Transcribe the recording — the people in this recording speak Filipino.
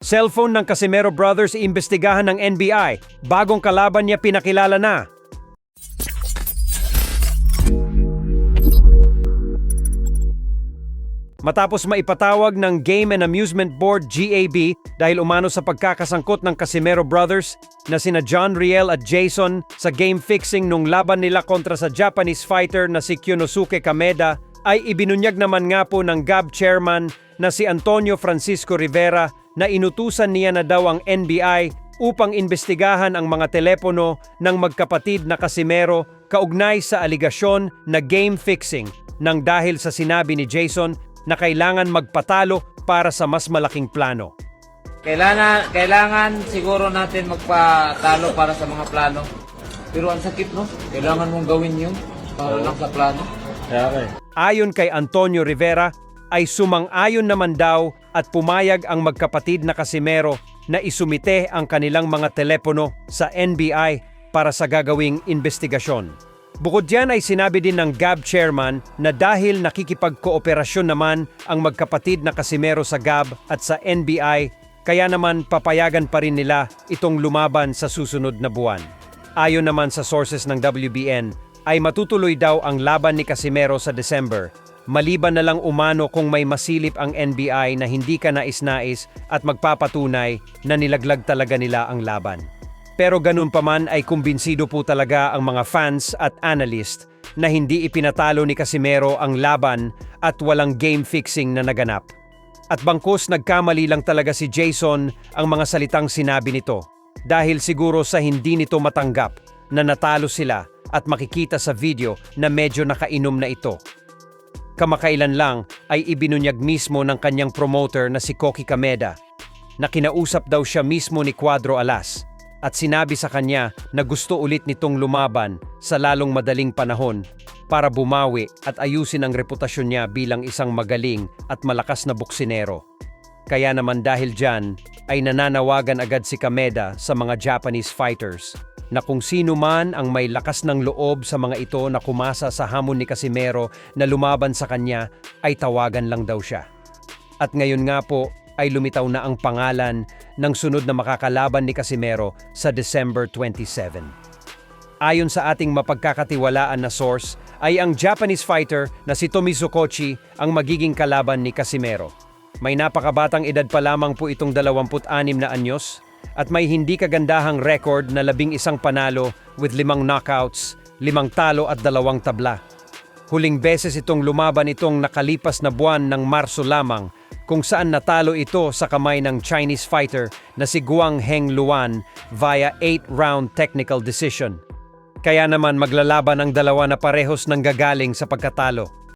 Cellphone ng Casimero Brothers iimbestigahan ng NBI. Bagong kalaban niya pinakilala na. Matapos maipatawag ng Game and Amusement Board GAB dahil umano sa pagkakasangkot ng Casimero Brothers na sina John Riel at Jason sa game fixing nung laban nila kontra sa Japanese fighter na si Kyonosuke Kameda ay ibinunyag naman nga po ng GAB chairman na si Antonio Francisco Rivera na inutusan niya na daw ang NBI upang imbestigahan ang mga telepono ng magkapatid na Casimero kaugnay sa aligasyon na game fixing nang dahil sa sinabi ni Jason na kailangan magpatalo para sa mas malaking plano. Kailangan, kailangan siguro natin magpatalo para sa mga plano. Pero ang sakit, no? Kailangan mong gawin yun para lang sa plano. Ayon kay Antonio Rivera, ay sumang-ayon naman daw at pumayag ang magkapatid na Casimero na isumite ang kanilang mga telepono sa NBI para sa gagawing investigasyon. Bukod diyan ay sinabi din ng GAB chairman na dahil nakikipagkooperasyon naman ang magkapatid na Casimero sa GAB at sa NBI, kaya naman papayagan pa rin nila itong lumaban sa susunod na buwan. Ayon naman sa sources ng WBN, ay matutuloy daw ang laban ni Casimero sa December, maliban na lang umano kung may masilip ang NBI na hindi ka nais-nais at magpapatunay na nilaglag talaga nila ang laban. Pero ganun pa man ay kumbinsido po talaga ang mga fans at analyst na hindi ipinatalo ni Casimero ang laban at walang game fixing na naganap. At bangkos nagkamali lang talaga si Jason ang mga salitang sinabi nito dahil siguro sa hindi nito matanggap na natalo sila at makikita sa video na medyo nakainom na ito. Kamakailan lang ay ibinunyag mismo ng kanyang promoter na si Koki Kameda na kinausap daw siya mismo ni Cuadro Alas at sinabi sa kanya na gusto ulit nitong lumaban sa lalong madaling panahon para bumawi at ayusin ang reputasyon niya bilang isang magaling at malakas na buksinero. Kaya naman dahil dyan ay nananawagan agad si Kameda sa mga Japanese fighters na kung sino man ang may lakas ng loob sa mga ito na kumasa sa hamon ni Casimero na lumaban sa kanya ay tawagan lang daw siya. At ngayon nga po ay lumitaw na ang pangalan ng sunod na makakalaban ni Casimero sa December 27. Ayon sa ating mapagkakatiwalaan na source, ay ang Japanese fighter na si Tomizukochi ang magiging kalaban ni Casimero. May napakabatang edad pa lamang po itong 26 na anyos at may hindi kagandahang record na labing isang panalo with limang knockouts, limang talo at dalawang tabla. Huling beses itong lumaban itong nakalipas na buwan ng Marso lamang kung saan natalo ito sa kamay ng Chinese fighter na si Guang Heng Luan via 8-round technical decision. Kaya naman maglalaban ang dalawa na parehos ng gagaling sa pagkatalo.